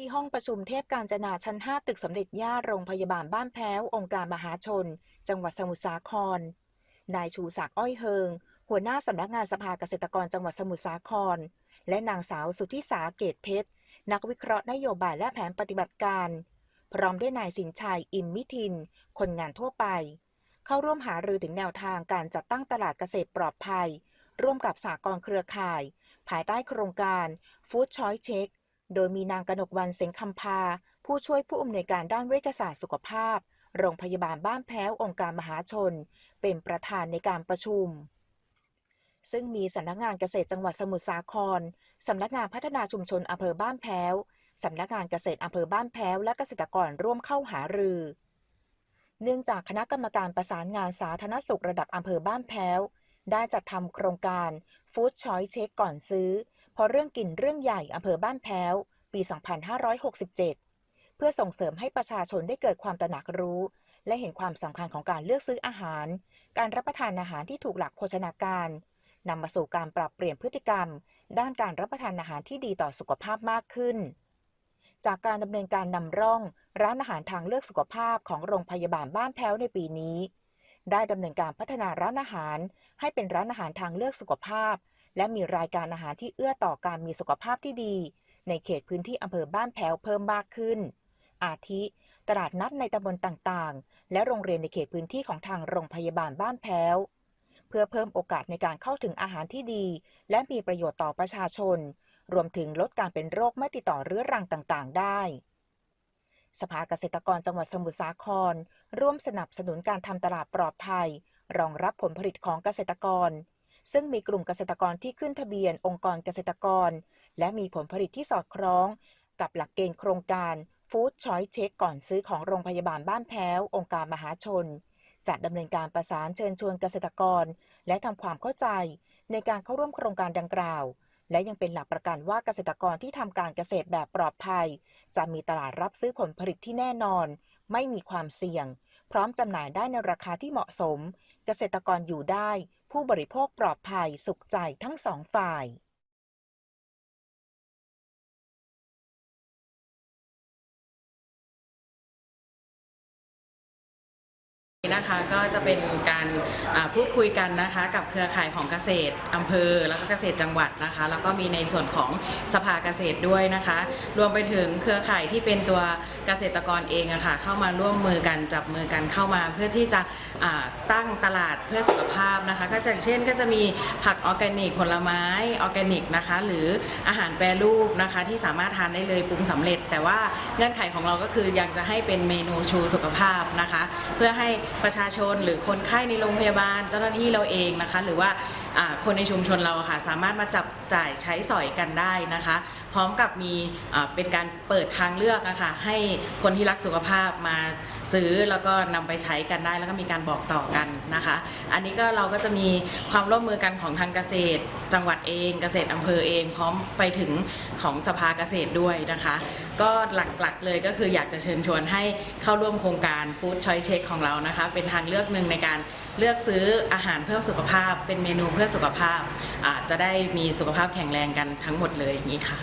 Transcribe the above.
ที่ห้องประชุมเทพการจนาชั้น 5 ตึกสมเด็จย่าโรงพยาบาลบ้านแพ้ว องค์การมหาชน จังหวัดสมุทรสาคร นายชูศักดิ์อ้อยเฮิง หัวหน้าสำนักงานสภาเกษตรกรจังหวัดสมุทรสาคร และนางสาวสุทธิสาเกตเพชร นักวิเคราะห์นโยบายและแผนปฏิบัติการ พร้อมด้วยนายสินชัย อิมมิทิน คนงานทั่วไป เข้าร่วมหารือถึงแนวทางการจัดตั้งตลาดเกษตรปลอดภัย ร่วมกับสากลเครือข่าย ภายใต้โครงการ Food Choice Check โดยมีนางกนกวันเสงคำพา ผู้ช่วยผู้อำนวยการด้านเวชศาสตร์สุขภาพ โรงพยาบาลบ้านแพ้วองค์การมหาชน เป็นประธานในการประชุม ซึ่งมีสำนักงานเกษตรจังหวัดสมุทรสาครสำนักงานพัฒนาชุมชนอำเภอบ้านแพ้วสำนักงานเกษตรอำเภอบ้านแพ้วและเกษตรกรร่วมเข้าหารือ เนื่องจากคณะกรรมการประสานงานสาธารณสุขระดับอำเภอบ้านแพ้ว ได้จัดทำโครงการ Food Choice Check ก่อนซื้อ พราะเรื่องกินเรื่องใหญ่อำเภอบ้านแพ้ว ปี 2567 เพื่อส่งเสริมให้ประชาชนได้เกิดความตระหนักรู้ และเห็นความสำคัญของการเลือกซื้ออาหาร การรับประทานอาหารที่ถูกหลักโภชนาการนำมาสู่การปรับเปลี่ยนพฤติกรรม ด้านการรับประทานอาหารที่ดีต่อสุขภาพมากขึ้น จากการดำเนินการนำร่อง ร้านอาหารทางเลือกสุขภาพของโรงพยาบาลบ้านแพ้วในปีนี้ ได้ดำเนินการพัฒนาร้านอาหาร ให้เป็นร้านอาหารทางเลือกสุขภาพ และมีรายการอาหารที่เอื้อต่อการมีสุขภาพที่ดี ในเขตพื้นที่อำเภอบ้านแพ้วเพิ่มมากขึ้น อาทิ ตลาดนัดในตำบลต่างๆ และโรงเรียนในเขตพื้นที่ของทางโรงพยาบาลบ้านแพ้ว เพื่อเพิ่มโอกาสในการเข้าถึงอาหารที่ดี และมีประโยชน์ต่อประชาชน รวมถึงลดการเป็นโรคไม่ติดต่อเรื้อรังต่างๆ ได้สภาเกษตรกรจังหวัดสมุทรสาคร ร่วมสนับสนุนการทำตลาดปลอดภัย รองรับผลผลิตของเกษตรกร ซึ่งมีกลุ่มเกษตรกรที่ขึ้นทะเบียนองค์กรเกษตรกร และมีผลผลิตที่สอดคล้อง กับหลักเกณฑ์โครงการ Food Choice Check ก่อนซื้อของโรงพยาบาลบ้านแพ้ว องค์การมหาชน จะดำเนินการประสานเชิญชวนเกษตรกร และทำความเข้าใจในการเข้าร่วมโครงการดังกล่าว และยังเป็นหลักประกันว่าเกษตรกรที่ทำการเกษตรแบบปลอดภัย จะมีตลาดรับซื้อผลผลิตที่แน่นอน ไม่มีความเสี่ยง พร้อมจำหน่ายได้ในราคาที่เหมาะสม เกษตรกรอยู่ได้ ผู้บริโภคปลอดภัยสุขใจทั้งสองฝ่าย นะคะก็จะเป็นการพูดคุยกันนะคะกับเครือข่ายของเกษตรอำเภอ แล้วก็เกษตรจังหวัดนะคะ แล้วก็มีในส่วนของสภาเกษตรด้วยนะคะ รวมไปถึงเครือข่ายที่เป็นตัวเกษตรกรเองอะค่ะเข้ามาร่วมมือกันจับมือกันเข้ามา เพื่อที่จะตั้งตลาดเพื่อสุขภาพนะคะ ก็อย่างเช่นก็จะมีผักออร์แกนิกผลไม้ออร์แกนิกนะคะหรืออาหารแปรรูปนะคะที่สามารถทานได้เลยปรุงสำเร็จ แต่ว่าเงื่อนไขของเราก็คืออยากจะให้เป็นเมนูชูสุขภาพนะคะ เพื่อให้ประชาชนหรือคนไข้ในโรงพยาบาล เจ้าหน้าที่เราเองนะคะ หรือว่าคนในชุมชนเราค่ะสามารถมาจับจ่ายใช้สอยกันได้นะคะ พร้อมกับมีเป็นการเปิดทางเลือกอะคะให้คนที่รักสุขภาพมาซื้อแล้วก็นำไปใช้กันได้ แล้วก็มีการบอกต่อกันนะคะ อันนี้ก็เราก็จะมีความร่วมมือกันของทางเกษตรจังหวัดเองเกษตรอำเภอเอง พร้อมไปถึงของสภาเกษตรด้วยนะคะ ก็หลักๆเลยก็คืออยากจะเชิญชวนให้เข้าร่วมโครงการ Food Choice Check ของเรานะคะ เป็นทางเลือกหนึ่งในการเลือกซื้ออาหารเพื่อสุขภาพ เป็นเมนูเพื่อสุขภาพอาจจะได้มีสุขภาพแข็งแรงกันทั้งหมดเลยอย่างนี้ค่ะ